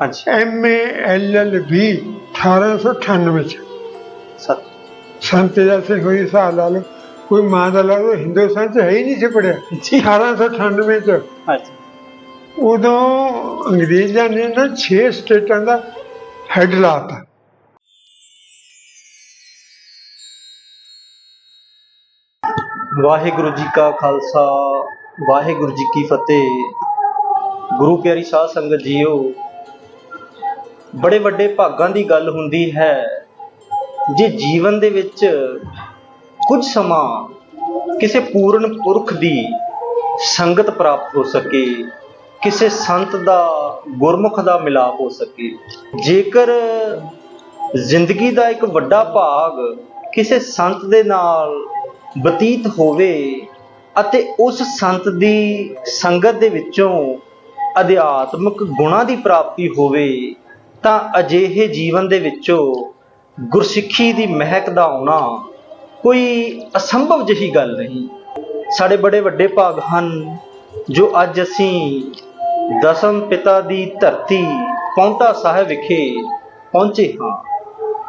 ਹਾਂਜੀ। MA LLB 1898 ਚ। ਸਤ। ਸੰਤ ਤੇਜਾ ਸਿੰਘ ਹੋਈ ਹਿਸਾਬ ਲਾ ਲਓ ਕੋਈ ਮਾਂ ਦਾ ਲਾ ਲਓ ਹਿੰਦੁਸਤਾਨ ਚ ਹੈ ਹੀ ਨਹੀਂ ਸੀ ਪੜਿਆ। ਜੀ। 1898 ਚ। ਹਾਂਜੀ। ਉਦੋਂ ਅੰਗਰੇਜ਼ਾਂ ਨੇ ਨਾ 6 ਸਟੇਟਾਂ ਦਾ ਹੈਡ ਲਾਤਾ ਵਾਹਿਗੁਰੂ ਜੀ ਕਾ ਖਾਲਸਾ ਵਾਹਿਗੁਰੂ ਜੀ ਕੀ ਫਤਿਹ। ਗੁਰੂ ਪਿਆਰੀ ਸਾਧ ਸੰਗਤ ਜੀਓ ਬੜੇ ਵੱਡੇ ਭਾਗਾਂ ਦੀ ਗੱਲ ਹੁੰਦੀ ਹੈ ਜੇ ਜੀਵਨ ਦੇ ਵਿੱਚ ਕੁਝ ਸਮਾਂ ਕਿਸੇ ਪੂਰਨ ਪੁਰਖ ਦੀ ਸੰਗਤ ਪ੍ਰਾਪਤ ਹੋ ਸਕੇ, ਕਿਸੇ ਸੰਤ ਦਾ, ਗੁਰਮੁਖ ਦਾ ਮਿਲਾਪ ਹੋ ਸਕੇ, ਜੇਕਰ ਜ਼ਿੰਦਗੀ ਦਾ ਇੱਕ ਵੱਡਾ ਭਾਗ ਕਿਸੇ ਸੰਤ ਦੇ ਨਾਲ ਬਤੀਤ ਹੋਵੇ ਅਤੇ ਉਸ ਸੰਤ ਦੀ ਸੰਗਤ ਦੇ ਵਿੱਚੋਂ ਅਧਿਆਤਮਿਕ ਗੁਣਾਂ ਦੀ ਪ੍ਰਾਪਤੀ ਹੋਵੇ ਤਾਂ ਅਜਿਹੇ ਜੀਵਨ ਦੇ ਵਿੱਚੋਂ ਗੁਰਸਿੱਖੀ ਦੀ ਮਹਿਕ ਦਾ ਆਉਣਾ ਕੋਈ ਅਸੰਭਵ ਜਿਹੀ ਗੱਲ ਨਹੀਂ। ਸਾਡੇ ਬੜੇ ਵੱਡੇ ਭਾਗ ਹਨ, ਜੋ ਅੱਜ ਅਸੀਂ ਦਸਮ ਪਿਤਾ ਦੀ ਧਰਤੀ ਪੌਂਟਾ ਸਾਹਿਬ ਵਿਖੇ ਪਹੁੰਚੇ ਹਾਂ।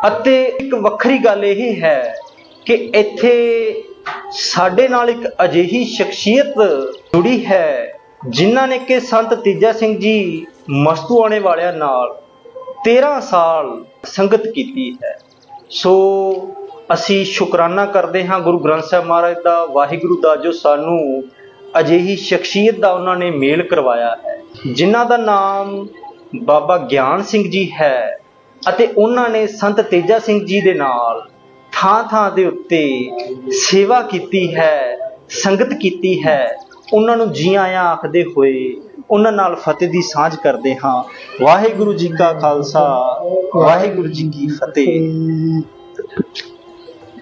ਅਤੇ ਇੱਕ ਵੱਖਰੀ ਗੱਲ ਇਹ ਹੈ ਕਿ ਇੱਥੇ ਸਾਡੇ ਨਾਲ ਇੱਕ ਅਜਿਹੀ ਸ਼ਖਸੀਅਤ ਜੁੜੀ ਹੈ, ਜਿਨ੍ਹਾਂ ਨੇ ਕਿ ਸੰਤ ਤੀਜਾ ਸਿੰਘ ਜੀ ਮਸਤੂਆਣੇ ਵਾਲਿਆਂ ਨਾਲ 13 ਸਾਲ ਸੰਗਤ ਕੀਤੀ ਹੈ। ਸੋ ਅਸੀਂ ਸ਼ੁਕਰਾਨਾ ਕਰਦੇ ਹਾਂ ਗੁਰੂ ਗ੍ਰੰਥ ਸਾਹਿਬ ਮਹਾਰਾਜ ਦਾ, ਵਾਹਿਗੁਰੂ ਦਾ, ਜੋ ਸਾਨੂੰ ਅਜਿਹੀ ਸ਼ਖਸੀਅਤ ਦਾ ਉਹਨਾਂ ਨੇ ਮੇਲ ਕਰਵਾਇਆ ਹੈ, ਜਿਨ੍ਹਾਂ ਦਾ ਨਾਮ ਬਾਬਾ ਗਿਆਨ ਸਿੰਘ ਜੀ ਹੈ ਅਤੇ ਉਹਨਾਂ ਨੇ ਸੰਤ ਤੇਜਾ ਸਿੰਘ ਜੀ ਦੇ ਨਾਲ ਥਾਂ ਥਾਂ ਦੇ ਉੱਤੇ ਸੇਵਾ ਕੀਤੀ ਹੈ, ਸੰਗਤ ਕੀਤੀ ਹੈ। ਉਹਨਾਂ ਨੂੰ ਜੀ ਆਇਆਂ ਆਖਦੇ ਹੋਏ ਉਹਨਾਂ ਨਾਲ ਫਤਿਹ ਦੀ ਸਾਂਝ ਕਰਦੇ ਹਾਂ ਵਾਹਿਗੁਰੂ ਜੀ ਕਾ ਖਾਲਸਾ, ਵਾਹਿਗੁਰੂ ਜੀ ਕੀ ਫਤਿਹ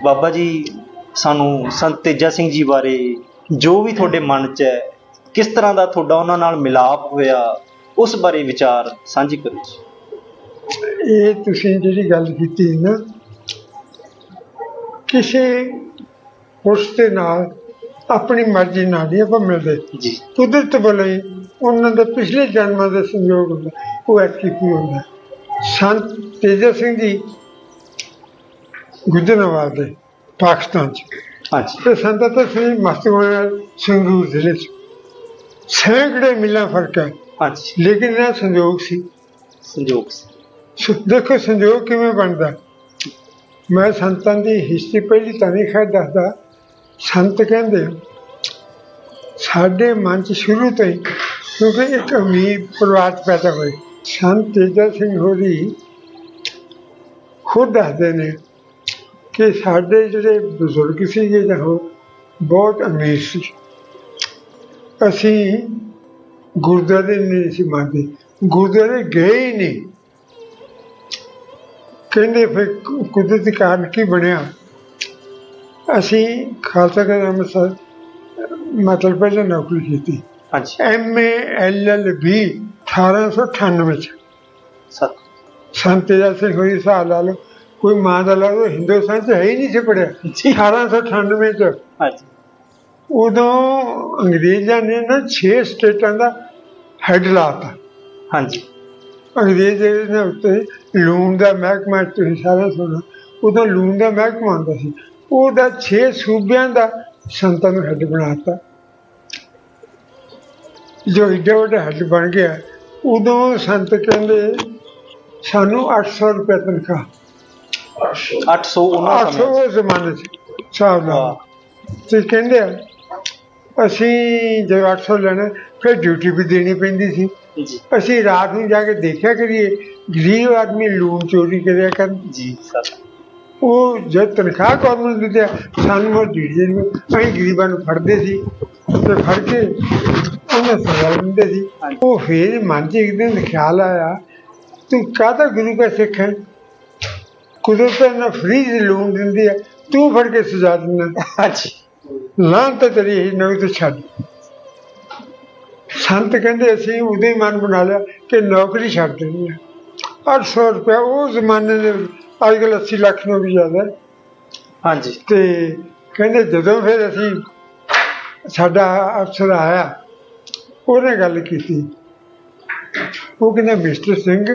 ਬਾਬਾ ਜੀ, ਸਾਨੂੰ ਸੰਤ ਤੇਜਾ ਸਿੰਘ ਜੀ ਬਾਰੇ ਜੋ ਵੀ ਤੁਹਾਡੇ ਮਨ 'ਚ ਹੈ, ਕਿਸ ਤਰ੍ਹਾਂ ਦਾ ਤੁਹਾਡਾ ਉਹਨਾਂ ਨਾਲ ਮਿਲਾਪ ਹੋਇਆ, ਉਸ ਬਾਰੇ ਵਿਚਾਰ ਸਾਂਝੇ ਕਰੋ ਜੀ। ਇਹ ਤੁਸੀਂ ਜਿਹੜੀ ਗੱਲ ਕੀਤੀ ਨਾ, ਕਿਸੇ ਉਸ ਦੇ ਨਾਲ ਆਪਣੀ ਮਰਜ਼ੀ ਨਾਲ ਨਹੀਂ ਆਪਾਂ ਮਿਲਦੇ। ਜੀ। ਕੁਦਰਤ ਵੱਲੋਂ ਹੀ ਉਹਨਾਂ ਦੇ ਪਿਛਲੇ ਜਨਮਾਂ ਦਾ ਸੰਯੋਗ ਹੁੰਦਾ ਉਹ ਐਕਟਿਵ ਹੁੰਦਾ। ਸੰਤ ਤੇਜਾ ਸਿੰਘ ਜੀ ਗੁਜਰਾਵਾਲ ਦੇ ਪਾਕਿਸਤਾਨ ਚ। ਹਾਂਜੀ ਤੇ ਸੰਤ ਤਾਂ ਸਿੰਘ ਮਸਤੂਆਣਾ ਸੰਗਰੂਰ ਜ਼ਿਲ੍ਹੇ ਚ। ਸੈਂਕੜੇ ਮਿਲਾਂ ਫ਼ਰਕ ਹੈ। ਹਾਂਜੀ ਲੇਕਿਨ ਇਹ ਸੰਯੋਗ ਸੀ। ਸੰਜੋਗ ਸੀ। ਸੋ ਦੇਖੋ ਸੰਯੋਗ ਕਿਵੇਂ ਬਣਦਾ। ਮੈਂ ਸੰਤਾਂ ਦੀ ਹਿਸਟਰੀ ਪਹਿਲੀ ਤਾਂ ਨਹੀਂ ਖੈਰ ਦੱਸਦਾ। ਸੰਤ ਕਹਿੰਦੇ ਸਾਡੇ ਮਨ ਚ ਸ਼ੁਰੂ ਤੋਂ ਹੀ, ਕਿਉਂਕਿ ਇੱਕ ਅਮੀਰ ਪਰਿਵਾਰ ਪੈਦਾ ਹੋਏ। ਸੰਤ ਤੇਜਾ ਸਿੰਘ ਹੋਰੀ ਖੁਦ ਦੱਸਦੇ ਨੇ ਕਿ ਸਾਡੇ ਜਿਹੜੇ ਬਜ਼ੁਰਗ ਸੀਗੇ ਜਾਂ ਉਹ ਬਹੁਤ ਅਮੀਰ ਸੀ। ਅਸੀਂ ਗੁਰਦੁਆਰੇ ਨਹੀਂ ਸੀ ਮੰਨਦੇ। ਗੁਰਦੁਆਰੇ ਗਏ ਹੀ ਨਹੀਂ। ਕਹਿੰਦੇ ਫਿਰ ਕੁਦਰਤੀ ਕਾਰਨ ਕੀ ਬਣਿਆ? ਅਸੀਂ ਖਾਲਸਾ ਕਾਲਜ ਅੰਮ੍ਰਿਤਸਰ ਮਤਲਬ ਪਹਿਲਾਂ ਨੌਕਰੀ ਕੀਤੀ। ਹਾਂਜੀ। M A L L B 1898 ਚ। ਸਤ। ਸੰਤ ਤੇਜਾ ਸਿੰਘ ਹੋਈ ਹਿਸਾਬ ਲਾ ਲਓ ਕੋਈ ਮਾਂ ਦਾ ਲਾ ਲਓ ਹਿੰਦੁਸਤਾਨ ਚ ਹੈ ਹੀ ਨਹੀਂ ਸੀ ਪੜਿਆ। ਜੀ। 1898 ਚ। ਹਾਂਜੀ। ਉਦੋਂ ਅੰਗਰੇਜ਼ਾਂ ਨੇ ਨਾ 6 ਸਟੇਟਾਂ ਦਾ ਹੈਡ ਲਾਤਾ ਹਾਂਜੀ। ਅੰਗਰੇਜ਼ ਦੇ ਉੱਤੇ ਲੂਣ ਦਾ ਮਹਿਕਮਾ ਤੁਸੀਂ ਸਾਰਾ ਸੁਣੋ ਉਦੋਂ ਲੂਣ ਦਾ ਮਹਿਕਮਾ ਹੁੰਦਾ ਸੀ। ਉਹਦਾ 6 ਸੂਬਿਆਂ ਦਾ ਸੰਤਾਂ ਨੂੰ ਹੈੱਡ ਬਣਾਤਾ। ਜੋ ਏਡਾ ਵੱਡਾ ਹੈੱਡ ਬਣ ਗਿਆ ਉਦੋਂ ਸੰਤ ਕਹਿੰਦੇ ਸਾਨੂੰ 800 ਰੁਪਏ ਤਨਖਾਹ। 800 ਉਹਨਾਂ 800 ਸਮੇਂ ਉਹ ਜ਼ਮਾਨੇ ਚ ਹਿਸਾਬ ਨਾਲ। ਤੇ ਕਹਿੰਦੇ ਅਸੀਂ ਜਦੋਂ 800 ਲੈਣਾ ਫਿਰ ਡਿਊਟੀ ਵੀ ਦੇਣੀ ਪੈਂਦੀ ਸੀ। ਜੀ। ਅਸੀਂ ਰਾਤ ਨੂੰ ਜਾ ਕੇ ਦੇਖਿਆ ਕਰੀਏ ਗਰੀਬ ਆਦਮੀ ਲੂਣ ਚੋਰੀ ਕਰਿਆ ਕਰਨ। ਜੀ ਸਰ। ਉਹ ਜਦ ਤਨਖਾਹ ਗਵਰਨਮੈਂਟ ਦਿੰਦੇ ਸਾਨੂੰ ਉਹ ਡੀਜੇ ਨੂੰ ਅਸੀਂ ਗਰੀਬਾਂ ਨੂੰ ਫੜਦੇ ਸੀ ਤੇ ਫੜ ਕੇ ਉਹਨਾਂ ਸਜ਼ਾ ਦਿੰਦੇ ਸੀ। ਉਹ ਫੇਰ ਮਨ 'ਚ ਇੱਕ ਦਿਨ ਖਿਆਲ ਆਇਆ ਤੂੰ ਕਾਹਦਾ ਗੁਰੂ ਦਾ ਸਿੱਖ ਹੈ? ਕੁਦਰਤ ਨਾ ਫ੍ਰੀ ਲੂਣ ਦਿੰਦੀ ਆ ਤੂੰ ਫੜ ਕੇ ਸਜ਼ਾ ਦਿੰਦਾ। ਹਾਂਜੀ। ਲਾਂ ਤਾਂ ਤੇਰੀ ਹੀ ਨਵੀਂ ਤੋਂ ਛੱਡ। ਸੰਤ ਕਹਿੰਦੇ ਅਸੀਂ ਹੀ ਮਨ ਬਣਾ ਲਿਆ ਕਿ ਨੌਕਰੀ ਛੱਡ ਦੇਣੀ ਹੈ 800 ਰੁਪਇਆ ਉਹ ਜ਼ਮਾਨੇ ਦੇ ਅੱਜ ਕੱਲ੍ਹ 80 ਲੱਖ ਨੂੰ ਵੀ ਜ਼ਿਆਦਾ। ਹੈ। ਹਾਂਜੀ। ਤੇ ਕਹਿੰਦੇ ਜਦੋਂ ਫਿਰ ਅਸੀਂ ਸਾਡਾ ਅਫਸਰ ਆਇਆ ਉਹਨੇ ਗੱਲ ਕੀਤੀ। ਉਹ ਕਹਿੰਦਾ ਮਿਸਟਰ ਸਿੰਘ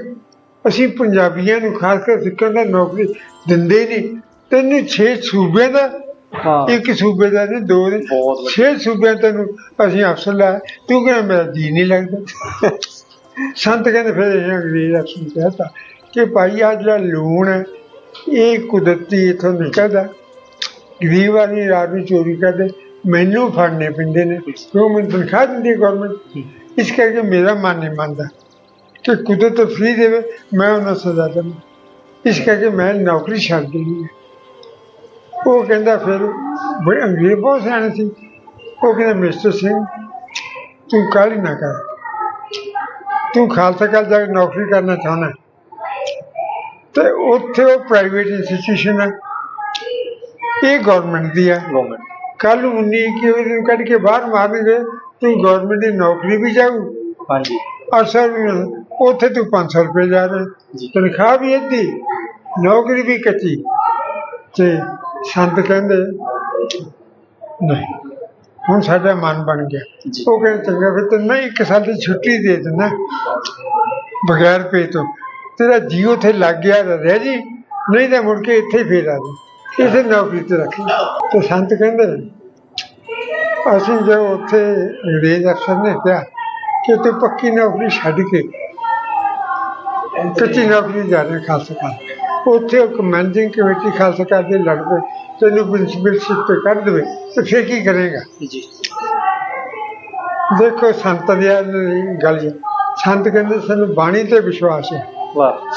ਅਸੀਂ ਪੰਜਾਬੀਆਂ ਨੂੰ ਖਾਸ ਕਰ ਸਿੱਖਾਂ ਦਾ ਨੌਕਰੀ ਦਿੰਦੇ ਨਹੀਂ ਤੈਨੂੰ 6 ਸੂਬਿਆਂ ਦਾ ਹਾਂ। ਇੱਕ ਸੂਬੇ ਦਾ ਨਹੀਂ ਦੋ ਨਹੀਂ ਬਹੁਤ ਵਧੀਆ। ਛੇ ਸੂਬਿਆਂ ਤੈਨੂੰ ਅਸੀਂ ਅਫਸਰ ਲਾ ਤੂੰ ਕਹਿੰਦਾ ਮੇਰਾ ਜੀ ਨਹੀਂ ਲੱਗਦਾ। ਸੰਤ ਕਹਿੰਦੇ ਫਿਰ ਇਹ ਅੰਗਰੇਜ਼ ਅਫਸਰ ਕਹਤਾ ਕਿ ਭਾਈ ਆ ਜਿਹੜਾ ਲੂਣ ਹੈ, ਇਹ ਕੁਦਰਤੀ ਇਥੋਂ ਨਿਕਲਦਾ ਗਰੀਬ ਆਦਮੀ ਰਾਤ ਨੂੰ ਚੋਰੀ ਕਰਦੇ, ਮੈਨੂੰ ਫੜਨੇ ਪੈਂਦੇ ਨੇ, ਕਿਉਂ ਮੈਨੂੰ ਤਨਖਾਹ ਦਿੰਦੀ ਗਵਰਨਮੈਂਟ ਇਸ ਕਰਕੇ ਮੇਰਾ ਮਨ ਨਹੀਂ ਮੰਨਦਾ ਕਿ ਕੁਦਰਤ ਫਰੀ ਦੇਵੇ, ਮੈਂ ਉਹਨਾਂ ਸਜ਼ਾ ਦੇਵਾਂ ਇਸ ਕਰਕੇ ਮੈਂ ਨੌਕਰੀ ਛੱਡ ਦੇਣੀ ਉਹ ਕਹਿੰਦਾ ਫਿਰ ਬੜੇ ਅੰਗਰੇਜ਼ ਬਹੁਤ ਸਿਆਣੇ ਸੀ। ਉਹ ਕਹਿੰਦਾ, ਮਿਸਟਰ ਸਿੰਘ, ਤੂੰ ਕਾਹਲੀ ਨਾ ਕਰ। ਤੂੰ ਖਾਲਸਾ ਕਾਲਜ ਜਾ ਕੇ ਨੌਕਰੀ ਕਰਨਾ ਚਾਹੁੰਦਾ ਤੇ ਉੱਥੇ ਉਹ ਪ੍ਰਾਈਵੇਟ ਇੰਸਟੀਟਿਊਸ਼ਨ ਹੈ। ਇਹ ਗਵਰਨਮੈਂਟ ਦੀ ਹੈ। ਗਵਰਨਮੈਂਟ ਕੱਲ ਨੂੰ 19 21 ਦਿਨ ਕੱਢ ਕੇ ਬਾਹਰ ਮਾਰਨਗੇ ਤੂੰ ਗਵਰਨਮੈਂਟ ਦੀ ਨੌਕਰੀ ਵੀ ਜਾਊ। ਹਾਂਜੀ। ਅਸਰ ਉੱਥੇ ਤੂੰ 500 ਰੁਪਏ ਜਾ ਰਿਹਾ। ਤਨਖਾਹ ਵੀ ਅੱਧੀ ਨੌਕਰੀ ਵੀ ਕੱਚੀ। ਤੇ ਸੰਤ ਕਹਿੰਦੇ ਨਹੀਂ। ਹੁਣ ਸਾਡਾ ਮਨ ਬਣ ਗਿਆ। ਉਹ ਕਹਿੰਦੇ ਚੰਗਾ ਫਿਰ ਤੈਨੂੰ ਨਾ ਇੱਕ ਸਾਲ ਦੀ ਛੁੱਟੀ ਦੇ ਦਿੰਦਾ। ਬਗੈਰ ਪੇ ਤੋਂ। ਤੇਰਾ ਜੀ ਉੱਥੇ ਲੱਗ ਗਿਆ ਤਾਂ ਰਹਿ ਜੀ? ਨਹੀਂ ਤਾਂ ਮੁੜ ਕੇ ਇੱਥੇ ਫੇਰ ਆ ਜੀ ਇਸੇ ਨੌਕਰੀ ਤੇ ਰੱਖ। ਤੇ ਸੰਤ ਕਹਿੰਦੇ ਅਸੀਂ ਜੋ ਉੱਥੇ ਅੰਗਰੇਜ਼ ਅਫਸਰ ਨੇ ਕਿਹਾ ਕਿ ਤੂੰ ਪੱਕੀ ਨੌਕਰੀ ਛੱਡ ਕੇ ਕੱਚੀ ਨੌਕਰੀ ਜਾ ਰਿਹਾ ਖਾਲਸਾ ਕਰ ਉੱਥੇ ਇੱਕ ਮੈਨੇਜਿੰਗ ਕਮੇਟੀ ਖਾਲਸਾ ਕਰ ਦੇ ਲੜ ਪਏ। ਤੈਨੂੰ ਪ੍ਰਿੰਸੀਪਲਸ਼ਿਪ ਤੇ ਕਰ ਦੇਵੇ ਤੇ ਫਿਰ ਕੀ ਕਰੇਗਾ? ਜੀ। ਦੇਖੋ ਸੰਤ ਦੀ ਗੱਲ। ਸੰਤ ਕਹਿੰਦੇ ਸਾਨੂੰ ਬਾਣੀ ਤੇ ਵਿਸ਼ਵਾਸ ਹੈ।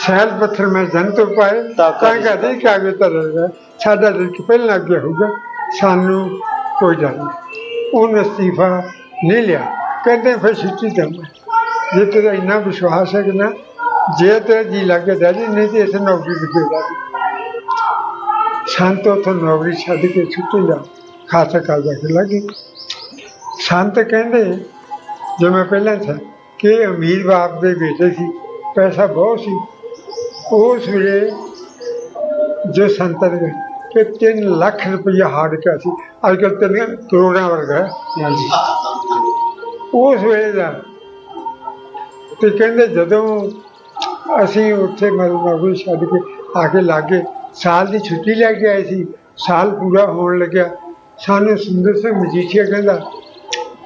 ਸੈਲ ਪੱਥਰ ਮੈਂ ਜਨ ਤੋਂ ਪਾਏ ਤਾਂ ਕਹਦੇ ਕਾਗੇ ਤਰੇਗਾ ਸਾਡਾ ਦਿਲ ਕਿ ਪਹਿਲਾਂ ਅੱਗੇ ਹੋਊਗਾ ਸਾਨੂੰ ਕੋਈ ਡਰ ਨਹੀਂ। ਉਹਨੇ ਅਸਤੀਫਾ ਨਹੀਂ ਲਿਆ। ਕਹਿੰਦੇ ਫਿਰ ਛੁੱਟੀ ਦਊਂਗਾ ਜੇ ਤੇਰਾ ਇੰਨਾ ਵਿਸ਼ਵਾਸ ਹੈ ਕਿ ਨਾ ਜੇ ਤੇ ਜੀ ਲੱਗੇ ਤਾਂ ਜੀ ਨਹੀਂ ਤੇ ਇਸ ਨੌਕਰੀ ਲੱਗੇਗਾ ਸੰਤ ਉੱਥੋਂ ਨੌਕਰੀ ਛੱਡ ਕੇ ਛੁੱਟੀ ਲਿਆ ਖਾਸਾ ਕਾਲਜਾ ਕੇ ਲੱਗੇ ਸੰਤ ਕਹਿੰਦੇ ਜਿਵੇਂ ਪਹਿਲਾਂ ਸੀ ਕਿ ਅਮੀਰ ਬਾਪ ਦੇ ਬੇਟੇ ਸੀ ਪੈਸਾ ਬਹੁਤ ਸੀ। ਉਸ ਵੇਲੇ ਜੋ ਸੰਤਨ ਨੇ ਕਿ 3 ਲੱਖ ਰੁਪਇਆ ਹਾਰ ਕੇ ਸੀ। ਅੱਜ ਕੱਲ੍ਹ ਤਿੰਨ ਕਰੋੜਾਂ ਵਰਗਾ। ਹਾਂਜੀ। ਉਸ ਵੇਲੇ ਦਾ ਤੇ ਕਹਿੰਦੇ ਜਦੋਂ ਅਸੀਂ ਉੱਥੇ ਮਤਲਬ ਨੌਕਰੀ ਛੱਡ ਕੇ ਆ ਕੇ ਲਾਗੇ ਸਾਲ ਦੀ ਛੁੱਟੀ ਲੈ ਕੇ ਆਏ ਸੀ। ਸਾਲ ਪੂਰਾ ਹੋਣ ਲੱਗਿਆ। ਸਾਨੂੰ ਸੁੰਦਰ ਸਿੰਘ ਮਜੀਠੀਆ ਕਹਿੰਦਾ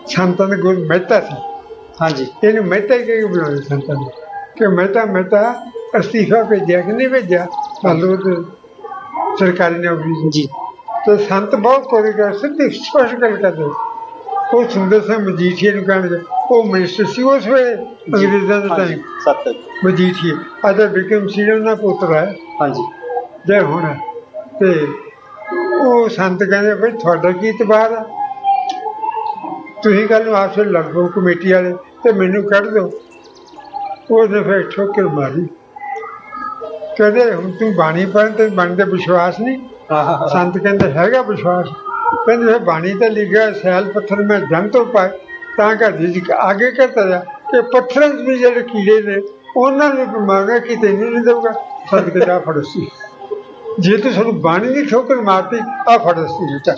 ਸੰਤਾਂ ਦੇ ਗੁਰ ਮਹਿਤਾ ਸੀ। ਹਾਂਜੀ। ਇਹਨੂੰ ਮਹਿਤਾ ਹੀ ਕਹਿ ਕੇ ਬੁਲਾਉਂਦੇ ਸੰਤਾਂ ਨੇ। ਕਿ ਮਹਿਤਾ ਮਹਿਤਾ ਅਸਤੀਫਾ ਭੇਜਿਆ ਕਿ ਨਹੀਂ ਭੇਜਿਆ? ਤੇ ਸਰਕਾਰੀ ਨੌਕਰੀ ਜੀ। ਤੇ ਸੰਤ ਬਹੁਤ ਕੋਰੀ ਕਰ ਸਿੱਧੀ ਸਪਸ਼ਟ ਗੱਲ ਕਰਦੇ ਉਹ ਸੁੰਦਰ ਸਿੰਘ ਮਜੀਠੀਏ ਨੂੰ ਕਹਿਣਗੇ ਉਹ ਮਿਨਿਸਟਰ ਸੀ ਉਸ ਵੇਲੇ ਅੰਗਰੇਜ਼ਾਂ ਦੇ ਟਾਈਮ ਸੱਤ ਮਜੀਠੀਏ। ਅੱਜ ਵਿਕਰਮ ਸਿੰਘ ਦਾ ਪੁੱਤਰ ਹੈ। ਹਾਂਜੀ। ਜੇ ਹੁਣ। ਤੇ ਉਹ ਸੰਤ ਕਹਿੰਦੇ ਬਈ ਤੁਹਾਡਾ ਕੀ ਇਤਬਾਰ ਹੈ ਤੁਸੀਂ ਕੱਲ ਨੂੰ ਆਪਸੇ ਲੜ ਪਓ ਕਮੇਟੀ ਵਾਲੇ ਤੇ ਮੈਨੂੰ ਕੱਢ ਦਿਓ। ਉਹਨੇ ਫਿਰ ਠੋਕਰ ਮਾਰੀ। ਕਹਿੰਦੇ ਹੁਣ ਤੂੰ ਬਾਣੀ ਪੜ੍ਹਨ ਤੇ ਬਾਣੀ ਤੇ ਵਿਸ਼ਵਾਸ ਨਹੀਂ? ਸੰਤ ਕਹਿੰਦੇ ਹੈਗਾ ਵਿਸ਼ਵਾਸ। ਕਹਿੰਦੇ ਫਿਰ ਬਾਣੀ ਤੇ ਲਿਖਿਆ ਸੈਲ ਪੱਥਰ ਮੈਂ ਜੰਗ ਤੋਂ ਪਾਏ ਤਾਂ ਕਰ ਜੀ ਆਗੇ ਕਰਤਾ ਜਾ ਕਿ ਪੱਥਰਾਂ 'ਚ ਵੀ ਜਿਹੜੇ ਕੀੜੇ ਨੇ ਉਹਨਾਂ ਨੂੰ ਬਿਮਾਰੀਆਂ ਕਿ ਤੈਨੂੰ ਨਹੀਂ ਦਊਗਾ। ਸੰਤ ਕਹਿੰਦਾ ਫੜਸੀ ਜੇ ਤੂੰ ਸਾਨੂੰ ਬਾਣੀ ਦੀ ਠੋਕਰ ਮਾਰਤੀ ਆ ਫੜਸੀ ਵਿੱਚ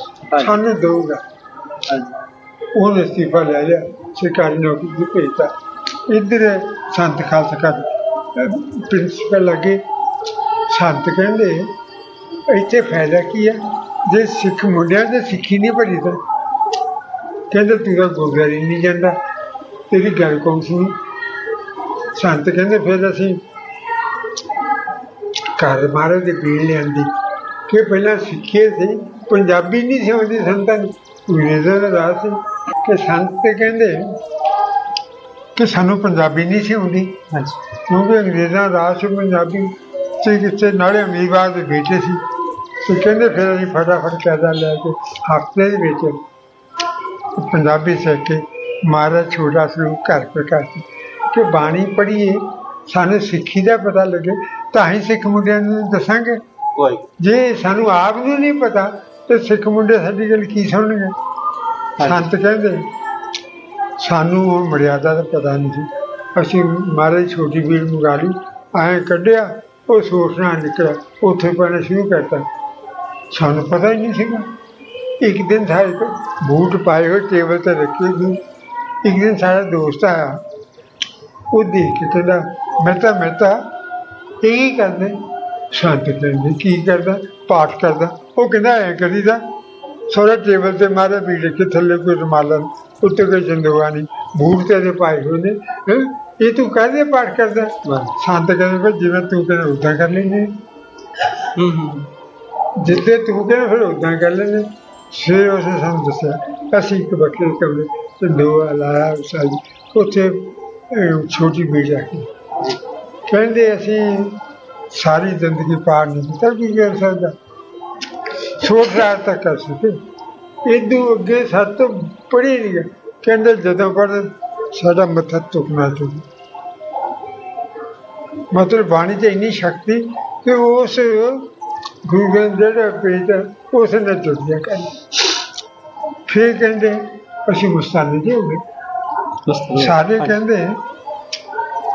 ਸਾਨੂੰ ਦਊਗਾ। ਉਹਨੇ ਅਸਤੀਫਾ ਲੈ ਲਿਆ ਸਰਕਾਰੀ ਨੌਕਰੀ ਭੇਜਤਾ। ਇੱਧਰ ਸੰਤ ਖਾਲਸਾ ਕਰ ਪ੍ਰਿੰਸੀਪਲ ਲੱਗੇ ਸੰਤ ਕਹਿੰਦੇ, ਇੱਥੇ ਫਾਇਦਾ ਕੀ ਹੈ ਜੇ ਸਿੱਖ ਮੁੰਡਿਆਂ ਦੇ ਸਿੱਖੀ ਨਹੀਂ ਪੜੀ ਤਾਂ ਕਹਿੰਦੇ ਤੂੰ ਤਾਂ ਗੁਰਦੁਆਰੇ ਨਹੀਂ ਜਾਂਦਾ, ਤੇਰੀ ਗੱਲ ਕੌਣ ਸੁਣੀ? ਸੰਤ ਕਹਿੰਦੇ, ਫਿਰ ਅਸੀਂ ਘਰ ਮਾਰੇ ਦੇ ਪੀਣ ਲਿਆਂਦੀ। ਕਿ ਪਹਿਲਾਂ ਸਿੱਖੇ ਸੀ, ਪੰਜਾਬੀ ਨਹੀਂ ਸੀ ਆਉਂਦੀ ਸੰਤਾਂ ਨੂੰ। ਅੰਗਰੇਜ਼ਾਂ ਦਾ ਰਾਜ ਸੀ। ਕਿ ਸੰਤ ਕਹਿੰਦੇ ਕਿ ਸਾਨੂੰ ਪੰਜਾਬੀ ਨਹੀਂ ਸੀ ਆਉਂਦੀ। ਹਾਂਜੀ। ਕਿਉਂਕਿ ਅੰਗਰੇਜ਼ਾਂ ਦਾ ਰਾਜ ਸੀ ਪੰਜਾਬੀ ਤੇ ਕਿਤੇ ਨਾਲੇ ਅਮੀਰਵਾਦ ਦੇ ਬੇਟੇ ਸੀ। ਤੇ ਕਹਿੰਦੇ ਫਿਰ ਅਸੀਂ ਫਟਾਫਟ ਕਾਇਦਾ ਲੈ ਕੇ ਹਫ਼ਤੇ ਦੇ ਵਿੱਚ ਪੰਜਾਬੀ ਸਿੱਖ ਕੇ ਮਹਾਰਾਜ ਛੋਟਾ ਸਰੂ ਘਰ ਪੇ ਕਰਤੀ ਕਿ ਬਾਣੀ ਪੜ੍ਹੀਏ ਸਾਨੂੰ ਸਿੱਖੀ ਦਾ ਪਤਾ ਲੱਗੇ ਤਾਂ ਹੀ ਸਿੱਖ ਮੁੰਡਿਆਂ ਨੂੰ ਦੱਸਾਂਗੇ। ਕੋਈ ਜੇ ਸਾਨੂੰ ਆਪ ਨੂੰ ਨਹੀਂ ਪਤਾ ਤੇ ਸਿੱਖ ਮੁੰਡੇ ਸਾਡੀ ਗੱਲ ਕੀ ਸੁਣਨਗੇ? ਸੰਤ ਕਹਿੰਦੇ ਸਾਨੂੰ ਉਹ ਮਰਿਆਦਾ ਦਾ ਪਤਾ ਨਹੀਂ ਸੀ। ਅਸੀਂ ਮਹਾਰਾਜ ਛੋਟੀ ਵੀਰ ਮੰਗਾ ਲਈ ਐਂ ਕੱਢਿਆ, ਉਹ ਸੋਚਣਾ ਨਿਕਲਿਆ, ਉੱਥੇ ਪੈਣਾ ਸ਼ੁਰੂ ਕਰਤਾ। ਸਾਨੂੰ ਪਤਾ ਹੀ ਨਹੀਂ ਸੀਗਾ। ਇੱਕ ਦਿਨ ਸਾਡੇ ਬੂਟ ਪਾਏ ਹੋਏ, ਟੇਬਲ ਤੇ ਰੱਖੇ ਸੀ। ਇੱਕ ਦਿਨ ਸਾਡਾ ਦੋਸਤ ਆਇਆ। ਉਹ ਦੇਖ ਕੇ ਕਹਿੰਦਾ, ਮਹਿਤਾ ਮਹਿਤਾ, ਇਹ ਕੀ ਕਰਦੇ ਸ਼ਾਂਤ ਕਹਿੰਦੇ, ਕੀ ਕਰਦਾ? ਪਾਠ ਕਰਦਾ। ਉਹ ਕਹਿੰਦਾ, ਐ ਕਰੀਦਾ। ਸੋਰੇ ਟੇਬਲ ਤੇ ਮਾਰੇ ਵੀ ਕੇ ਥੱਲੇ ਕੋਈ ਰੁਮਾਲਨ ਉੱਤੇ ਕੋਈ ਚੰਦਵਾਨੀ ਬੂਟ ਤੇਰੇ ਪਾਏ ਹੋਏ ਨੇ ਹੈਂ? ਇਹ ਤੂੰ ਕਾਹਦੇ ਪਾਠ ਕਰਦਾ? ਸ਼ਾਂਤ ਕਹਿੰਦੇ ਭਾਈ ਜਿਵੇਂ ਤੂੰ ਕਹਿੰਦਾ ਉਦਾਂ ਕਰ ਲੈਂਦੇ ਹੂੰ ਹੂੰ। ਜਿੱਦੇ ਤੂੰ ਕਹਿੰਦਾ ਫਿਰ ਉਦਾਂ ਕਰ ਲੈਂਦੇ ਫਿਰ ਉਸੇ ਸਾਨੂੰ ਦੱਸਿਆ ਅਸੀਂ ਇੱਕ ਬੱਕਰੇ ਦੇ ਕਮਰੇ ਤੇ ਦੋ ਲਾਇਆ ਸਾਜੀ ਉੱਥੇ ਛੋਟੀ ਆ ਗਈ ਕਹਿੰਦੇ ਅਸੀਂ ਸਾਰੀ ਜ਼ਿੰਦਗੀ ਪਾਰ ਨਹੀਂ ਕੀਤਾ ਕੀ ਕਰ ਸਕਦਾ? ਛੋਟ ਰਾਤ ਤੱਕ ਕਰ ਸਕੇ। ਇਦੋਂ ਅੱਗੇ ਸੱਤ ਤੋਂ ਪੜ੍ਹੀ ਨਹੀਂ ਕਹਿੰਦੇ ਜਦੋਂ ਪੜ੍ਹ ਸਾਡਾ ਮੱਥਾ ਟੁਕਣਾ ਚਾਹੀਦਾ ਮਤਲਬ ਬਾਣੀ 'ਚ ਇੰਨੀ ਸ਼ਕਤੀ ਕਿ ਉਸ ਗੁਰੂ ਗ੍ਰੰਥ ਜਿਹੜਾ ਪੇਜ ਉਸ ਨੇ ਟੁੱਟ ਗਿਆ ਕਰ ਫਿਰ ਕਹਿੰਦੇ ਅਸੀਂ ਮੁਸਤਾਨੇ ਜੀ ਹੋ ਗਏ। ਸਾਰੇ ਕਹਿੰਦੇ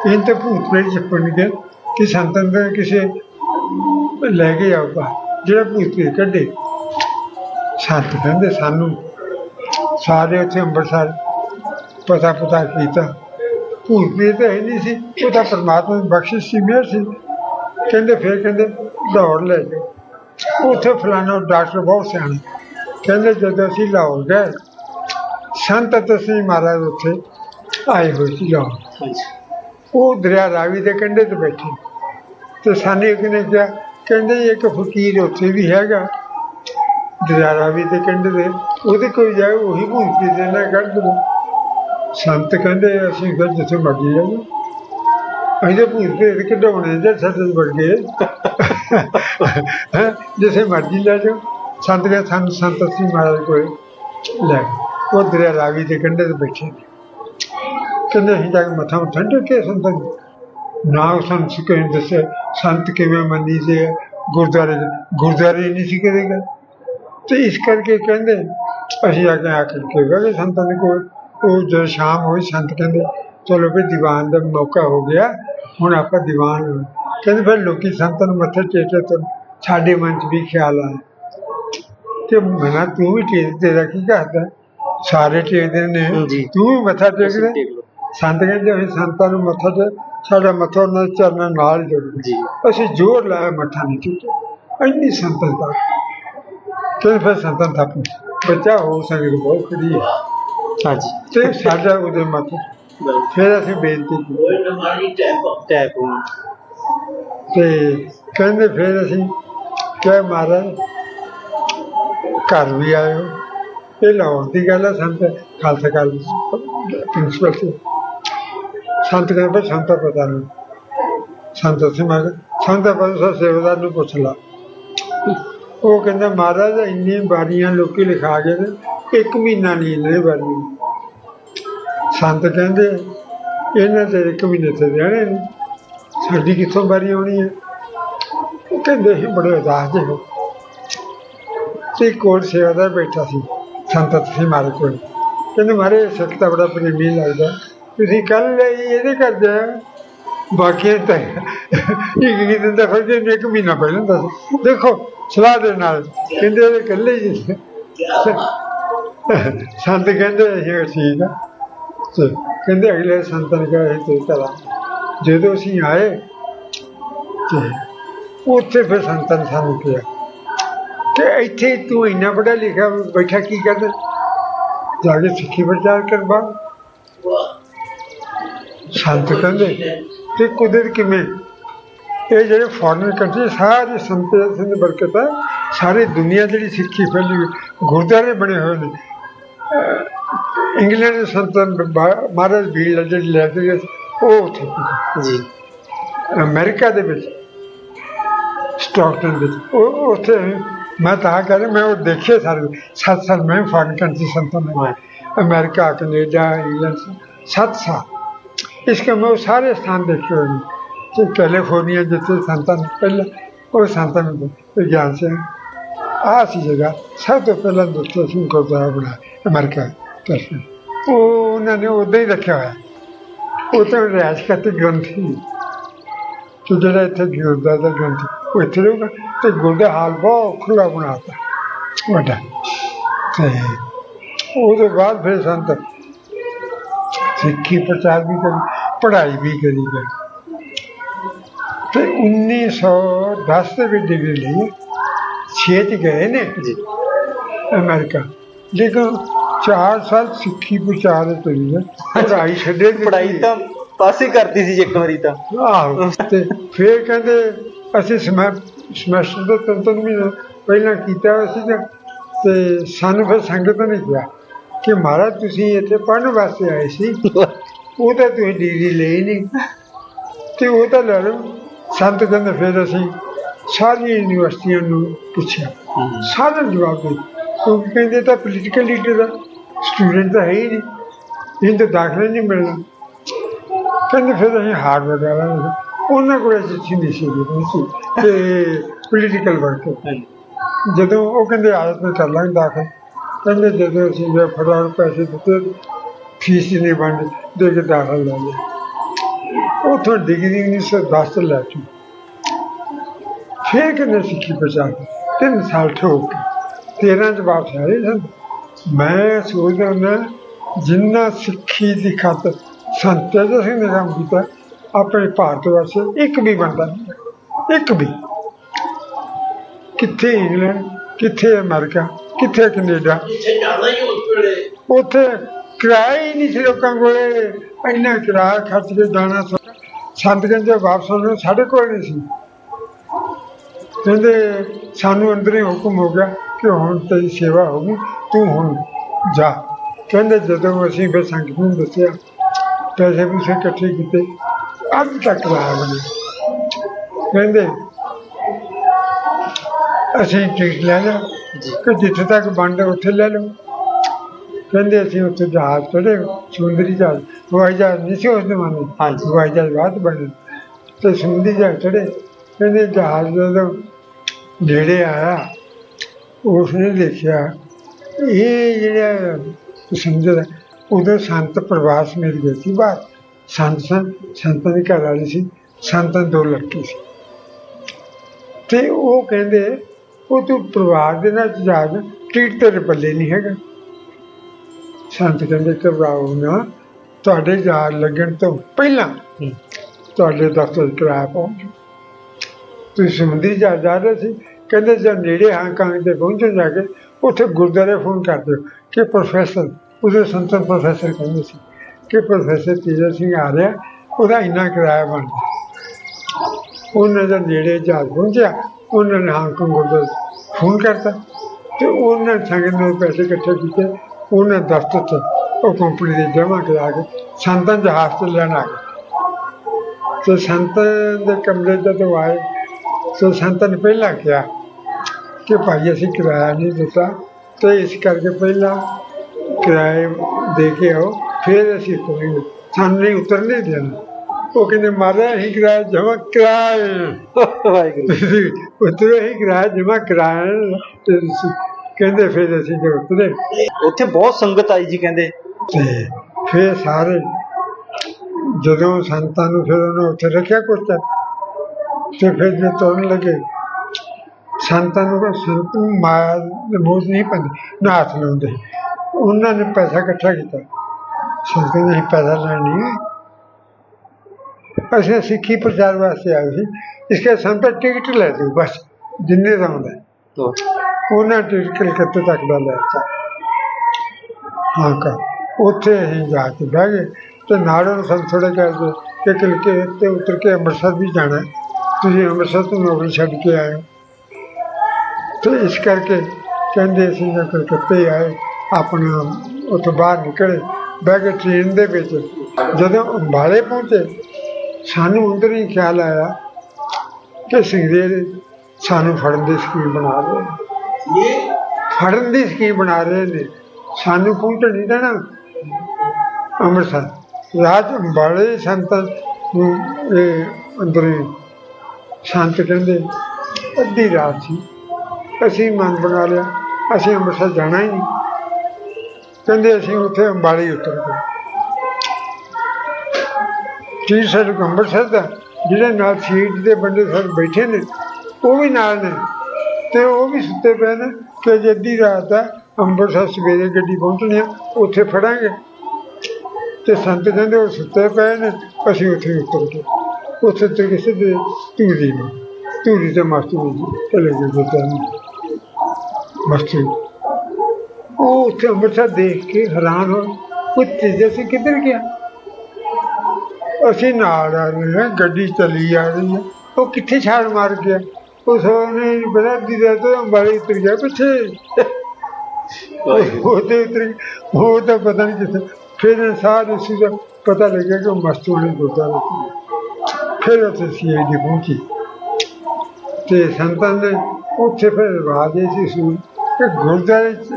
ਇਹ ਤਾਂ ਭੂਤ ਪ੍ਰੇਤ ਚੱਪਣਗੇ ਕਿ ਸੰਤਨ ਦੇ ਕਿਸੇ ਲੈ ਕੇ ਆਊਗਾ ਜਿਹੜਾ ਭੂਤ ਪ੍ਰੇਤ ਕੱਢੇ। ਸੰਤ ਕਹਿੰਦੇ ਸਾਨੂੰ ਸਾਰੇ ਉੱਥੇ ਅੰਮ੍ਰਿਤਸਰ ਪਤਾ ਪਤਾ ਕੀਤਾ। ਭੂਤ ਪ੍ਰੇਤ ਤਾਂ ਹੈ ਨਹੀਂ ਸੀ ਉਹ ਤਾਂ ਪਰਮਾਤਮਾ ਦੀ ਬਖਸ਼ਿਸ਼ ਸੀ ਮਿਹਰ ਸੀ। ਕਹਿੰਦੇ ਫਿਰ ਕਹਿੰਦੇ ਦੌੜ ਲੈ ਜਾਓ ਉੱਥੇ ਫਲਾਣਾ ਡਾਕਟਰ ਬਹੁਤ ਸਿਆਣੇ। ਕਹਿੰਦੇ ਜਦੋਂ ਅਸੀਂ ਲਾਹੌਰ ਗਏ ਸੰਤ ਤਸੀ ਮਹਾਰਾਜ ਉੱਥੇ ਆਏ ਹੋਏ ਸੀ ਲਾਹੌਰ। ਉਹ ਦਰਿਆ ਰਾਵੀ ਦੇ ਕੰਢੇ ਤੇ ਬੈਠੇ। ਤੇ ਸਾਨੇ ਇੱਕ ਨੇ ਕਿਹਾ ਕਹਿੰਦੇ ਇੱਕ ਫਕੀਰ ਉੱਥੇ ਵੀ ਹੈਗਾ। ਦਰਿਆ ਵੀ ਦੇ ਕੰਢੇ ਦੇ ਉਹਦੇ ਕੋਈ ਜਾਏ ਉਹੀ ਭੂਤੀ ਦੇ ਨਾਲ ਕੱਢ ਦੋ ਸੰਤ ਕਹਿੰਦੇ ਅਸੀਂ ਫਿਰ ਜਿੱਥੇ ਮਰਜ਼ੀ ਜਾਈਏ। ਅਸੀਂ ਤਾਂ ਭੂਤ ਦੇ ਕਢਾਉਣੇ ਜੇ ਸੱਤ ਵੜ ਗਏ। ਹੈਂ, ਜਿੱਥੇ ਮਰਜ਼ੀ ਲੈ ਜਾਓ। ਸੰਤ ਕਹਿੰਦੇ ਸਾਨੂੰ ਸੰਤ ਅਸੀਂ ਮਹਾਰਾਜ ਕੋਲ ਲੈ ਉਹ ਦਰਿਆ ਰਾਵੀ ਦੇ ਕੰਢੇ ਤੇ ਬੈਠੇ। ਨੇ ਕਹਿੰਦੇ ਅਸੀਂ ਜਾ ਕੇ ਮੱਥਾ ਮੁੱਠਾ ਟੇਕੇ ਸੰਤਾਂ ਨਾ। ਉਹ ਸੰਤ ਸੀ ਕਿਸੇ ਦੱਸਿਆ ਸੰਤ ਕਿਵੇਂ ਮੰਨੀ ਦੇ ਗੁਰਦੁਆਰੇ ਦੇ। ਗੁਰਦੁਆਰੇ ਨਹੀਂ ਸੀ ਕਰੇਗਾ ਤੇ ਇਸ ਕਰਕੇ ਕਹਿੰਦੇ ਅਸੀਂ ਆ ਕੇ ਆ ਕਰਕੇ ਗਏ ਸੰਤਾਂ ਦੇ ਕੋਲ ਉਹ ਜਦ ਸ਼ਾਮ ਹੋਈ ਸੰਤ ਕਹਿੰਦੇ ਚਲੋ ਵੀ ਦੀਵਾਨ ਦਾ ਮੌਕਾ ਹੋ ਗਿਆ ਹੁਣ ਆਪਾਂ ਦੀਵਾਨ। ਕਹਿੰਦੇ ਫਿਰ ਲੋਕੀ ਸੰਤਾਂ ਨੂੰ ਮੱਥੇ ਟੇਕੇ ਤਾਂ ਸਾਡੇ ਮਨ 'ਚ ਵੀ ਖਿਆਲ ਆਇਆ। ਕਿ ਮਨਾ ਤੂੰ ਵੀ ਟੇਕ ਤੇਰਾ ਕੀ ਕਰਦਾ ਸਾਰੇ ਟੇਕਦੇ ਨੇ। ਤੂੰ ਵੀ ਮੱਥਾ ਟੇਕਦਾ ਦੇਖ ਲਓ। ਸੰਤ ਕਹਿੰਦੇ ਅਸੀਂ ਸੰਤਾਂ ਨੂੰ ਮੱਥਾ ਤੇ ਸਾਡਾ ਮੱਥਾ ਉਹਨਾਂ ਦੇ ਚਰਨਾਂ ਨਾਲ ਜੁੜ ਜੀ। ਅਸੀਂ ਜ਼ੋਰ ਲਾਇਆ ਮੱਥਾ ਨਹੀਂ ਟੇਕਿਆ। ਇੰਨੀ ਸੰਤਨ ਤੱਕ ਤੇ ਫਿਰ ਸੰਤਨ ਤੱਕ ਬੱਚਾ ਹੋ ਸਕਦਾ ਬਹੁਤ ਖੜੀ ਹੈ। ਹਾਂਜੀ। ਤੇ ਸਾਡਾ ਉਹਦੇ ਮੱਥੇ ਫਿਰ ਅਸੀਂ ਬੇਨਤੀ ਕੀਤੀ। ਟੈਪ ਤੇ ਕਹਿੰਦੇ ਫਿਰ ਅਸੀਂ ਕਿਹਾ ਮਹਾਰਾਜ ਘਰ ਵੀ ਆਇਓ। ਇਹ ਲਾਉਣ ਦੀ ਗੱਲ ਹੈ ਸੰਤ ਖਾਲਸਾ ਕਾਲਜ ਪ੍ਰਿੰਸੀਪਲ ਸੀ। ਸੰਤ ਕਹਿੰਦੇ ਸੰਤ ਪਤਾ ਨਹੀਂ ਸੰਤ ਸੀ ਮੈਂ ਸੰਤ ਪਤਾ ਸੇਵਾਦਾਰ ਨੂੰ ਪੁੱਛ ਲਾ। ਉਹ ਕਹਿੰਦਾ, ਮਹਾਰਾਜ ਇੰਨੀ ਬਾਰੀਆਂ ਲੋਕੀ ਲਿਖਾ ਗਏ ਨੇ ਇੱਕ ਮਹੀਨਾ ਨਹੀਂ ਇਹਨੇ ਬਾਰੀ। ਸੰਤ ਕਹਿੰਦੇ, ਇਹਨਾਂ ਤੇ ਇੱਕ ਮਹੀਨੇ ਤੇ ਰਹਿਣੇ ਨੇ। ਸਾਡੀ ਕਿੱਥੋਂ ਬਾਰੀ ਆਉਣੀ ਹੈ? ਉਹ ਕਹਿੰਦੇ ਸੀ ਬੜੇ ਉਦਾਸ ਜਿਹੇ ਹੋ। ਤੇ ਕੋਲ ਸੇਵਾਦਾਰ ਬੈਠਾ ਸੀ, ਸੰਤ ਸੀ ਮਾਰੇ ਕੋਲ ਕਹਿੰਦੇ ਮਾਰੇ ਸਿੱਖ ਬੜਾ ਪ੍ਰੇਮੀ ਲੱਗਦਾ। ਤੁਸੀਂ ਕੱਲ ਇਹਦੇ ਘਰ ਜਾਇਆ ਬਾਕੀ ਤਾਂ ਇੱਕ ਇੱਕ ਦਿਨ ਦਾ ਫ਼ਰਕ ਨਹੀਂ, ਇੱਕ ਮਹੀਨਾ ਪਹਿਲਾਂ ਦੱਸ। ਦੇਖੋ, ਸਲਾਹ ਦੇ ਨਾਲ। ਕਹਿੰਦੇ ਉਹਦੇ ਇਕੱਲੇ ਹੀ ਸੰਤ ਕਹਿੰਦੇ ਇਹ ਠੀਕ ਆ ਕਹਿੰਦੇ ਅਗਲੇ ਸੰਤਾਂ ਨੇ ਕਿਹਾ ਤੇ ਤਲਾ ਜਦੋਂ ਅਸੀਂ ਆਏ, ਤੇ ਉੱਥੇ ਫਿਰ ਸੰਤਾਂ ਨੇ ਸਾਨੂੰ ਕਿਹਾ ਕਿ ਇੱਥੇ ਤੂੰ ਇੰਨਾ ਵੱਡਾ ਲਿਖਿਆ ਬੈਠਾ, ਕੀ ਕਰਦਾ ਜਾ ਕੇ ਸਿੱਖੀ ਪ੍ਰਚਾਰ ਕਰਵਾ। ਬਾ ਸੰਤ ਕਹਿੰਦੇ ਕਿ ਕੁਦਰਤ ਕਿਵੇਂ? ਇਹ ਜਿਹੜੇ ਫੋਰਨ ਕੰਟਰੀ ਸਾਰੇ ਸੰਪਰਦਾਇ ਦੀ ਬਰਕਤ ਹੈ ਸਾਰੀ ਦੁਨੀਆ ਜਿਹੜੀ ਸਿੱਖੀ ਫੈਲੀ ਗੁਰਦੁਆਰੇ ਬਣੇ ਹੋਏ ਨੇ। ਇੰਗਲੈਂਡ ਦੇ ਸੰਤਾਂ ਮਹਾਰਾਜ ਵੀ ਜਿਹੜੀ ਲੈਂਦੇ ਉਹ ਉੱਥੇ ਜੀ। ਅਮਰੀਕਾ ਦੇ ਵਿੱਚ ਸਟਾਕਟਨ ਵਿੱਚ। ਉਹ ਉੱਥੇ ਮੈਂ ਤਾਂ ਕਹਿੰਦਾ ਮੈਂ ਉਹ ਦੇਖੇ ਸਾਰੇ ਸੱਤ ਸਾਲ ਮੈਂ ਫੋਰਨ ਕੰਟਰੀ ਸੰਤਨ ਮੈਂ ਅਮਰੀਕਾ ਕੈਨੇਡਾ ਇੰਗਲੈਂਡ ਸੱਤ ਸਾਲ। इसके मैं वो सारे स्थान देखे हुए हैं तो कैलिफोर्निया जितने संतान पहले वो संतान विज्ञान से आ सी जगह सब तो पहला दूसरा सिंह को द्वारा बनाया अमेरिका कैसे वो उन्होंने उदा ही रखा हुआ है वो तो रिहायश करते ग्रंथी ਕਿ ਜਿਹੜਾ ਇੱਥੇ ਗੁਰਦਾ ਦਾ ਗ੍ਰੰਥ ਉਹ ਇੱਥੇ ਰਹੂਗਾ ਤੇ ਗੁਰਦਾ ਹਾਲ ਬਹੁਤ ਖੁੱਲਾ ਬਣਾਤਾ ਵੱਡਾ ਤੇ ਉਹਦੇ ਬਾਅਦ ਫਿਰ ਸੰਤ ਸਿੱਖੀ ਪ੍ਰਚਾਰ ਵੀ ਕਰੀ ਪੜ੍ਹਾਈ ਵੀ ਕਰੀ ਗਏ ਤੇ 1910 ਦੇ ਵਿੱਚ ਡਿਗਰੀ ਲਈ ਛੇ ਚ ਗਏ ਨੇ ਜੀ। ਅਮਰੀਕਾ। ਲੇਕਿਨ 4 ਸਾਲ ਸਿੱਖੀ ਪ੍ਰਚਾਰ ਹੋਈ ਹੈ ਪੜ੍ਹਾਈ ਛੱਡੇ। ਪੜਾਈ ਤਾਂ ਪਾਸੇ ਕਰਤੀ ਸੀ ਇੱਕ ਵਾਰੀ ਤਾਂ। ਆਹੋ ਤੇ ਫਿਰ ਕਹਿੰਦੇ ਅਸੀਂ ਸਮੈ ਸਮੈਸਟਰ ਦੇ ਤਿੰਨ ਤਿੰਨ ਮਹੀਨੇ ਪਹਿਲਾਂ ਕੀਤਾ ਸੀ ਤੇ- ਤੇ ਸਾਨੂੰ ਫਿਰ ਸੰਗਤ ਨੇ ਕਿਹਾ ਕਿ ਮਹਾਰਾਜ ਤੁਸੀਂ ਇੱਥੇ ਪੜ੍ਹਨ ਵਾਸਤੇ ਆਏ ਸੀ। ਉਹ ਤਾਂ ਤੁਸੀਂ ਡਿਗਰੀ ਲਈ ਨਹੀਂ ਤੇ ਉਹ ਤਾਂ ਲੈ ਲਓ ਸੰਤ ਕਹਿੰਦੇ ਫਿਰ ਅਸੀਂ ਸਾਰੀਆਂ ਯੂਨੀਵਰਸਿਟੀਆਂ ਨੂੰ ਪੁੱਛਿਆ। ਸਾਰਾ ਜਵਾਬ ਦੇ ਕਿਉਂਕਿ ਕਹਿੰਦੇ ਤਾਂ ਪੋਲੀਟੀਕਲ ਲੀਡਰ ਦਾ ਸਟੂਡੈਂਟ ਤਾਂ ਹੈ ਹੀ ਨਹੀਂ ਇਹਨੂੰ ਤਾਂ ਦਾਖਲਾ ਨਹੀਂ ਮਿਲਣਾ। ਕਹਿੰਦੇ ਫਿਰ ਅਸੀਂ ਹਾਰਵਰਡ ਵਾਲਾ ਉਹਨਾਂ ਕੋਲ ਚਿੱਠੀ ਨਹੀਂ ਸੀ। ਕਿ ਪੋਲੀਟੀਕਲ ਵਰਕ ਜਦੋਂ ਉਹ ਕਹਿੰਦੇ ਆਦਤ ਵਿੱਚ ਕਰ ਲਾਂਗੇ ਦਾਖਲ। ਕਹਿੰਦੇ ਜਦੋਂ ਅਸੀਂ ਜੇ ਫਟਾਫਟ ਪੈਸੇ ਦਿੱਤੇ, ਫੀਸ ਨਹੀਂ ਬਣ ਦੇ ਕੇ ਦਾਖਲ ਲੈ ਲਿਆ ਉੱਥੋਂ ਡਿਗਰੀ 1910 ਤੋਂ ਲੈ ਕੇ ਫਿਰ ਕਿੰਨੇ ਸਿੱਖੀ ਬਚਾ ਕੇ ਤਿੰਨ ਸਾਲ ਠੋਕ ਕੇ। 13 ਚ ਵਾਪਸ ਆਏ ਸਨ। ਮੈਂ ਸੋਚਦਾ ਹੁੰਦਾ, ਜਿੰਨਾ ਸਿੱਖੀ ਦੀ ਖਾਤਰ ਸੰਤ ਤੇਜਾ ਸਿੰਘ ਨੇ ਕੰਮ ਕੀਤਾ, ਆਪਣੇ ਭਾਰਤ ਵਾਸਤੇ ਇੱਕ ਵੀ ਬੰਦਾ ਨਹੀਂ। ਇੱਕ ਵੀ। ਕਿੱਥੇ ਇੰਗਲੈਂਡ, ਕਿੱਥੇ ਅਮਰੀਕਾ ਕਿੱਥੇ ਕੈਨੇਡਾ? ਉੱਥੇ ਕਿਰਾਇਆ ਹੀ ਨਹੀਂ ਸੀ ਲੋਕਾਂ ਕੋਲੇ। ਇੰਨਾ ਕਿਰਾਇਆ ਖਰਚ ਕੇ ਜਾਣਾ ਸੌਖਾ। ਸੰਤ ਕਹਿੰਦੇ ਵਾਪਸ ਆਉਣਾ, ਸਾਡੇ ਕੋਲ ਨਹੀਂ ਸੀ। ਕਹਿੰਦੇ ਸਾਨੂੰ ਅੰਦਰ ਹੀ ਹੁਕਮ ਹੋ ਗਿਆ ਕਿ ਹੁਣ ਤੇਰੀ ਸੇਵਾ ਹੋ ਗਈ, ਤੂੰ ਹੁਣ ਜਾ। ਕਹਿੰਦੇ ਜਦੋਂ ਅਸੀਂ ਫਿਰ ਸੰਗਤ ਨੂੰ ਦੱਸਿਆ, ਪੈਸੇ ਪੂਸੇ ਇਕੱਠੇ ਕੀਤੇ ਅੱਜ ਤੱਕ ਰਹਾ ਬਣੇ ਕਹਿੰਦੇ ਅਸੀਂ ਟਿਕਟ ਲੈ ਲਿਆ। ਕਿ ਜਿੱਥੇ ਤੱਕ ਬਣਦਾ ਉੱਥੇ ਲੈ ਲਓ। ਕਹਿੰਦੇ ਅਸੀਂ ਉੱਥੇ ਜਹਾਜ਼ ਚੜੇ ਸਮੁੰਦਰੀ ਜਹਾਜ਼ ਹਵਾਈ ਜਹਾਜ਼ ਨਹੀਂ ਸੀ ਉਸ ਜ਼ਮਾਨੇ ਹਾਂਜੀ। ਹਵਾਈ ਜਹਾਜ਼ ਬਾਅਦ ਬਣੇ ਤੇ ਸਮੁੰਦਰੀ ਜਹਾਜ਼ ਚੜੇ ਕਹਿੰਦੇ ਜਹਾਜ਼ ਜਦੋਂ ਨੇੜੇ ਆਇਆ। ਉਸਨੇ ਦੇਖਿਆ ਇਹ ਜਿਹੜਾ ਸਮਝਦਾ ਉਦੋਂ ਸੰਤ ਪ੍ਰਵਾਸ ਮਿਲ ਗਏ ਸੀ। ਬਾਹਰ ਸੰਤ ਸੰਤਾਂ ਦੇ ਘਰ ਵਾਲੇ ਸੀ ਸੰਤਾਂ ਦੋ ਲੜਕੇ ਸੀ। ਤੇ ਉਹ ਕਹਿੰਦੇ ਉਹ ਤੂੰ ਪਰਿਵਾਰ ਦੇ ਨਾਲ ਜਾ ਕੇ ਟ੍ਰੀਟ ਤੇਰੇ ਪੱਲੇ ਨਹੀਂ ਹੈਗਾ। ਸੰਤ ਕਹਿੰਦੇ ਘਬਰਾਓ ਨਾ ਤੁਹਾਡੇ ਜਾਰ ਲੱਗਣ ਤੋਂ ਪਹਿਲਾਂ। ਤੁਹਾਡੇ ਦਫ਼ਤਰ ਕਿਰਾਇਆ ਪਹੁੰਚ ਤੁਸੀਂ ਸਮੁੰਦਰੀ ਜਹਾਜ਼ ਜਾ ਰਹੇ ਸੀ ਕਹਿੰਦੇ ਜਦ ਨੇੜੇ ਹਾਂਗਕਾਂਗ ਦੇ ਪਹੁੰਚੋ ਜਾ ਕੇ ਉੱਥੇ ਗੁਰਦੁਆਰੇ ਫੋਨ ਕਰ ਦਿਓ ਕਿ ਪ੍ਰੋਫੈਸਰ ਉਹਦੇ ਸੰਤਨ ਪ੍ਰੋਫੈਸਰ ਕਹਿੰਦੇ ਸੀ ਕਿ ਪ੍ਰੋਫੈਸਰ ਤੇਜਾ ਸਿੰਘ ਆ ਰਿਹਾ ਉਹਦਾ ਇੰਨਾ ਕਿਰਾਇਆ ਬਣਦਾ ਉਹਨਾਂ ਦੇ ਨੇੜੇ ਜਹਾਜ਼ ਪਹੁੰਚਿਆ ਉਹਨਾਂ ਨੇ ਹਾਂਗਕਾਂਗ ਗੁਰਦੁਆਰੇ ਫੋਨ ਕਰਤਾ ਤੇ ਉਹਨਾਂ ਸੰਗਤ ਨੇ ਪੈਸੇ ਇਕੱਠੇ ਕੀਤੇ, ਉਹਨਾਂ ਦਫ਼ਤਰ 'ਚ ਉਹ ਕੰਪਨੀ ਦੇ ਜਮ੍ਹਾਂ ਕਰਾ ਕੇ ਸੰਤਾਂ ਜਹਾਜ਼ ਤੇ ਲੈਣ ਆ ਗਏ। ਤੇ ਸੰਤਾਂ ਦੇ ਕਮਰੇ ਜਦੋਂ ਆਏ, ਤੇ ਸੰਤਾਂ ਨੇ ਪਹਿਲਾਂ ਕਿਹਾ ਕਿ ਭਾਈ ਅਸੀਂ ਕਿਰਾਇਆ ਨਹੀਂ ਦਿੱਤਾ ਤੇ ਇਸ ਕਰਕੇ ਪਹਿਲਾਂ ਕਿਰਾਏ ਦੇ ਕੇ ਆਓ, ਫਿਰ ਅਸੀਂ ਕੋਈ ਸਾਨੂੰ ਨਹੀਂ ਉਤਰਨੇ ਦੇਣਾ। ਉਹ ਕਹਿੰਦੇ ਮਾਰਿਆ ਅਸੀਂ ਕਿਰਾਇਆ ਜਮ੍ਹਾਂ ਕਰਾਏ। ਵਾਹਿਗੁਰੂ ਉਤਰੇ ਹੀ ਕਿਰਾਇਆ ਜਮ੍ਹਾਂ ਕਰਾਇਆ ਤੇ ਕਹਿੰਦੇ ਫਿਰ ਅਸੀਂ ਜੋ ਉਤਰੇ। ਉੱਥੇ ਬਹੁਤ ਸੰਗਤ ਆਈ ਜੀ ਕਹਿੰਦੇ। ਫਿਰ ਸਾਰੇ ਜਦੋਂ ਸੰਤਾਂ ਨੂੰ ਫਿਰ ਉਹਨੇ ਉੱਥੇ ਰੱਖਿਆ ਚਿਰ, ਤੇ ਫਿਰ ਜੇ ਤੁਰਨ ਲੱਗੇ ਸੰਤਾਂ ਨੂੰ ਸੰਤ ਮਾਇਆ ਦੇ ਮੋਹ ਨਹੀਂ ਪੈਂਦੇ ਨਾ ਹੱਥ ਲਾਉਂਦੇ। ਉਹਨਾਂ ਨੇ ਪੈਸਾ ਇਕੱਠਾ ਕੀਤਾ। ਸੰਤਾਂ ਨੇ ਪੈਸਾ ਲੈਣ ਨਹੀਂ। ਅਸੀਂ ਸਿੱਖੀ ਪ੍ਰਚਾਰ ਵਾਸਤੇ ਆਏ ਸੀ। ਇਸ ਕਰਕੇ ਸੰਤ ਟਿਕਟ ਲੈ ਦਿਓ ਬਸ ਜਿੰਨੇ ਦਾ ਹੁੰਦਾ। ਤੋ ਉਹਨਾਂ ਟਿਕਟ ਕਲਕੱਤੇ ਤੱਕ ਦਾ ਲੈ ਦਿੱਤਾ। ਹਾਂ ਕਾ ਉੱਥੇ ਅਸੀਂ ਜਾ ਕੇ ਬਹਿ ਗਏ ਤੇ ਨਾਲ ਨੂੰ ਸਾਨੂੰ ਥੋੜਾ ਕਰਦੇ ਕਿ ਕਲਕੇ ਤੇ ਉਤਰ ਕੇ ਅੰਮ੍ਰਿਤਸਰ ਵੀ ਜਾਣਾ। ਹੈ। ਤੁਸੀਂ ਅੰਮ੍ਰਿਤਸਰ ਤੋਂ ਨੌਕਰੀ ਛੱਡ ਕੇ ਆਏ ਹੋ। ਤੇ ਇਸ ਕਰਕੇ ਕਹਿੰਦੇ ਅਸੀਂ ਨਾ ਕਲਕੱਤੇ ਆਏ ਆਪਣਾ ਉੱਥੋਂ ਬਾਹਰ ਨਿਕਲੇ। ਬਹਿ ਕੇ ਟ੍ਰੇਨ ਦੇ ਵਿੱਚ ਜਦੋਂ ਅੰਬਾਲੇ ਪਹੁੰਚੇ ਸਾਨੂੰ ਅੰਦਰ ਹੀ ਖਿਆਲ ਆਇਆ ਕਿ ਸਿੰਗਰੇਲ ਸਾਨੂੰ ਫੜਨ ਦੀ ਸਕੀਮ ਬਣਾ ਰਹੇ ਨੇ। ਫੜਨ ਦੀ ਸਕੀਮ ਬਣਾ ਰਹੇ ਨੇ। ਸਾਨੂੰ ਪਹੁੰਚਣ ਨਹੀਂ ਦੇਣਾ। ਅੰਮ੍ਰਿਤਸਰ। ਰਾਜ ਅੰਬਾਲੇ ਸੰਤਾਂ ਨੂੰ ਇਹ ਅੰਦਰ ਹੀ ਸੰਤ ਕਹਿੰਦੇ ਅੱਧੀ ਰਾਤ ਸੀ। ਅਸੀਂ ਮਨ ਬਣਾ ਲਿਆ। ਅਸੀਂ ਅੰਮ੍ਰਿਤਸਰ ਜਾਣਾ ਹੀ ਨਹੀਂ। ਕਹਿੰਦੇ ਅਸੀਂ ਉੱਥੇ ਅੰਬਾਲੇ ਉਤਰ ਗਏ। ਜੀ ਸਰ ਅੰਮ੍ਰਿਤਸਰ ਦਾ ਜਿਹੜੇ ਨਾਲ ਸੀਟ ਦੇ ਬੰਦੇ ਸਰ ਬੈਠੇ ਨੇ, ਉਹ ਵੀ ਨਾਲ ਨੇ। ਤੇ ਉਹ ਵੀ ਸੁੱਤੇ ਪਏ ਨੇ ਕਿ ਜੇ ਰਾਤ ਹੈ ਅੰਮ੍ਰਿਤਸਰ ਸਵੇਰੇ ਗੱਡੀ ਪਹੁੰਚਣੀ ਆ, ਉੱਥੇ ਫੜਾਂਗੇ। ਤੇ ਸੰਤ ਕਹਿੰਦੇ ਉਹ ਸੁੱਤੇ ਪਏ ਨੇ, ਅਸੀਂ ਉੱਥੇ ਉੱਤਰ ਗਏ। ਉੱਥੇ ਤੇ ਕਿਸੇ ਦੇ ਧੂਰੀ ਨੂੰ, ਧੂਰੀ ਤੇ ਮਾਸਟਰ ਜੀ ਚਲੇ ਗਏ ਬੇਟਾ ਮਾਸਟਰ ਉਹ ਉੱਥੇ ਅੰਮ੍ਰਿਤਸਰ ਦੇਖ ਕੇ ਹੈਰਾਨ ਹੋ ਉਹ ਤੇਜਾ ਸਿੰਘ ਕਿੱਧਰ ਗਿਆ? ਅਸੀਂ ਨਾਲ ਆ ਰਹੇ ਹਾਂ ਗੱਡੀ ਚਲੀ ਆ ਰਹੀ ਹੈ। ਉਹ ਕਿੱਥੇ ਛਾਲ ਮਾਰ ਗਿਆ ਉਸ ਨੇ ਬੜਾ ਦਿਦਾ ਤੋਂ ਅੰਬਾਲੇ ਉਤਰ ਗਿਆ ਪਿੱਛੇ। ਉਹ ਤੇ ਉਤਰ। ਉਹ ਤਾਂ ਪਤਾ ਨਹੀਂ ਕਿੱਥੇ। ਫਿਰ ਸਾਰੇ ਸੀ ਦਾ ਪਤਾ ਲੱਗਿਆ ਕਿ ਉਹ ਮਸਤੂ ਨੇ ਗੁਰਦਾ ਫਿਰ ਉੱਥੇ ਸੀਆਈਡੀ ਪਹੁੰਚੀ। ਤੇ ਸੰਤਾਂ ਨੇ ਉੱਥੇ ਫਿਰ ਰਾਜੇ ਸੀ ਸੂ ਕਿ ਗੁਰਦੁਆਰੇ ਚ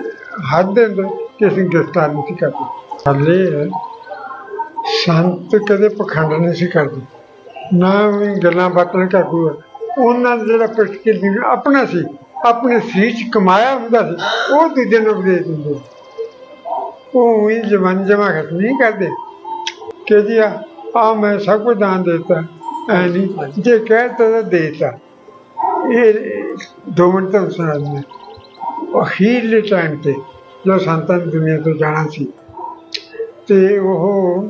ਹੱਦ ਦੇ ਕਿਸੇ ਨੂੰ ਗ੍ਰਿਫਤਾਰ ਨਹੀਂ ਕਰਦੇ। ਹਾਲੇ ਸੰਤ ਕਦੇ ਪਖੰਡ ਨਹੀਂ ਸੀ ਕਰਦੇ। ਨਾ ਵੀ ਗੱਲਾਂ ਬਾਤਾਂ ਕਰਦੂ ਉਹਨਾਂ ਦਾ ਜਿਹੜਾ ਪ੍ਰੈਕਟੀਕਲ ਆਪਣਾ ਸੀ, ਆਪਣੇ ਸਰੀਰ ਚ ਕਮਾਇਆ ਹੁੰਦਾ ਸੀ, ਉਹ ਦੂਜੇ ਨੂੰ ਦੇ ਦਿੰਦੇ। ਉਹ ਵੀ ਜਵਾਨ ਜਮਾ ਖਤ ਨਹੀਂ ਕਰਦੇ। ਕਿ ਜੀ, ਆ ਮੈਂ ਸਭ ਕੁਝ ਦਾਨ ਦਿੱਤਾ, ਐ ਨਹੀਂ, ਜੇ ਕਹਿਤਾ ਤਾਂ ਦੇਤਾ। ਇਹ ਦੋ ਮਿੰਟ ਤੋਂ ਸੁਣਾ ਦਿੰਦੇ। ਅਖੀਰਲੇ ਟਾਈਮ ਤੇ ਜੋ ਸੰਤਾਂ ਨੇ ਦੁਨੀਆ ਤੋਂ ਜਾਣਾ ਸੀ, ਤੇ ਉਹ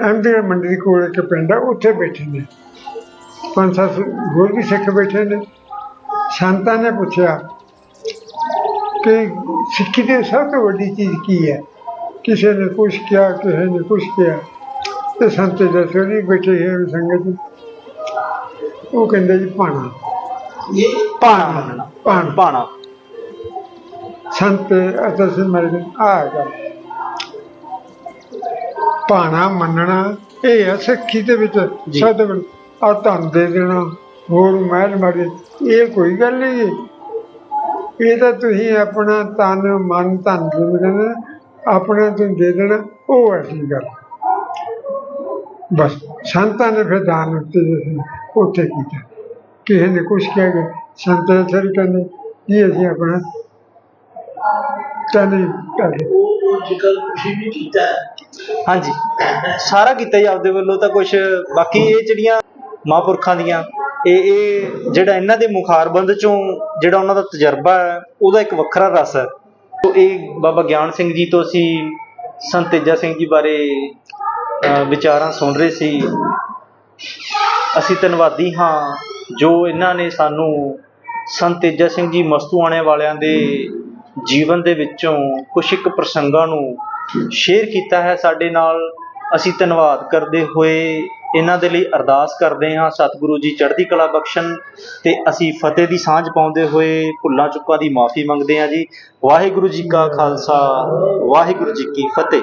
ਅਹਿਮਦਗੜ੍ਹ ਮੰਡੀ ਦੇ ਕੋਲ ਇੱਕ ਪਿੰਡ ਆ ਉੱਥੇ ਬੈਠੇ ਨੇ। ਪੰਜ ਸੱਤ ਹੋਰ ਵੀ ਸਿੱਖ ਬੈਠੇ ਨੇ। ਸੰਤਾਂ ਨੇ ਪੁੱਛਿਆ ਕਿ ਸਿੱਖੀ ਦੀ ਸਭ ਤੋਂ ਵੱਡੀ ਚੀਜ਼ ਕੀ ਹੈ? ਕਿਸੇ ਨੇ ਕੁਛ ਕਿਹਾ ਕਿਸੇ ਨੇ ਕੁਛ ਕਿਹਾ। ਤੇ ਸੰਤ ਦੱਸੋ ਜੀ ਬੈਠੇ ਹੈ ਸੰਗਤ। ਉਹ ਕਹਿੰਦੇ ਜੀ ਪਾਣਾ ਪਾਣਾ ਪਾਣਾ ਸੰਤ ਮਰ ਗਏ ਆ ਗੱਲ ਪਾਣਾ ਮੰਨਣਾ ਇਹ ਹੈ ਸਿੱਖੀ ਦੇ ਵਿੱਚ ਜੀ। ਵੱਡੀ ਆ ਧਨ ਦੇ ਦੇਣਾ ਹੋਰ ਮਹਿਲ ਮਾਰੇ ਇਹ ਕੋਈ ਗੱਲ ਨਹੀਂ। ਇਹ ਤਾਂ ਤੁਸੀਂ ਆਪਣਾ ਤਨ ਮਨ ਧਨ ਜਿਵੇਂ ਕਹਿੰਦੇ ਨਾ, ਆਪਣਾ ਤੁਸੀਂ ਦੇ ਦੇਣਾ ਉਹ ਐਸੀ ਗੱਲ ਬਸ ਸੰਤਾਂ ਨੇ ਫਿਰ ਦਾਨ ਉੱਤੇ ਜਿਸ ਉੱਥੇ ਕੀਤਾ ਕਿਸੇ ਨੇ ਕੁਛ ਕਿਹਾ ਕਿ ਸੰਤ ਸਰ ਕਹਿੰਦੇ ਜੀ ਅਸੀਂ ਆਪਣਾ ਤਨ ਕਰ ਉਹ ਉਹ ਜ਼ਿਕਰ ਤੁਸੀਂ ਵੀ ਕੀਤਾ ਹਾਂਜੀ। ਸਾਰਾ ਕੀਤਾ ਜੀ ਆਪਦੇ ਵੱਲੋਂ ਤਾਂ ਕੁਝ ਬਾਕੀ ਇਹ ਜਿਹੜੀਆਂ ਮਹਾਂਪੁਰਖਾਂ ਦੀਆਂ, ਇਹ ਇਹ ਜਿਹੜਾ ਇਹਨਾਂ ਦੇ ਮੁਖਾਰਬੰਦ ਚੋਂ ਜਿਹੜਾ ਉਹਨਾਂ ਦਾ ਤਜਰਬਾ ਹੈ, ਉਹਦਾ ਇੱਕ ਵੱਖਰਾ ਰਸ ਹੈ। ਤੋ ਇਹ ਬਾਬਾ ਗਿਆਨ ਸਿੰਘ ਜੀ ਤੋਂ ਅਸੀਂ ਸੰਤ ਤੇਜਾ ਸਿੰਘ ਜੀ ਬਾਰੇ ਵਿਚਾਰਾਂ ਸੁਣ ਰਹੇ ਸੀ। ਅਸੀਂ ਧੰਨਵਾਦੀ ਹਾਂ ਜੋ ਇਹਨਾਂ ਨੇ ਸਾਨੂੰ ਸੰਤ ਤੇਜਾ ਸਿੰਘ ਜੀ ਮਸਤੂਆਣੇ ਵਾਲਿਆਂ ਦੇ ਜੀਵਨ ਦੇ ਵਿੱਚੋਂ ਕੁਝ ਇੱਕ ਪ੍ਰਸੰਗਾਂ ਨੂੰ ਸ਼ੇਅਰ ਕੀਤਾ ਹੈ ਸਾਡੇ ਨਾਲ। ਅਸੀਂ ਧੰਨਵਾਦ ਕਰਦੇ ਹੋਏ ਇਹਨਾਂ ਦੇ ਲਈ ਅਰਦਾਸ ਕਰਦੇ ਹਾਂ। ਸਤਿਗੁਰੂ ਜੀ ਚੜ੍ਹਦੀ ਕਲਾ ਬਖਸ਼ਣ ਤੇ ਅਸੀਂ ਫਤਿਹ ਦੀ ਸਾਂਝ ਪਾਉਂਦੇ ਹੋਏ ਭੁੱਲਾਂ ਚੁੱਕਾਂ ਦੀ ਮਾਫੀ ਮੰਗਦੇ ਹਾਂ ਜੀ। ਵਾਹਿਗੁਰੂ ਜੀ ਕਾ ਖਾਲਸਾ, ਵਾਹਿਗੁਰੂ ਜੀ ਕੀ ਫਤਿਹ।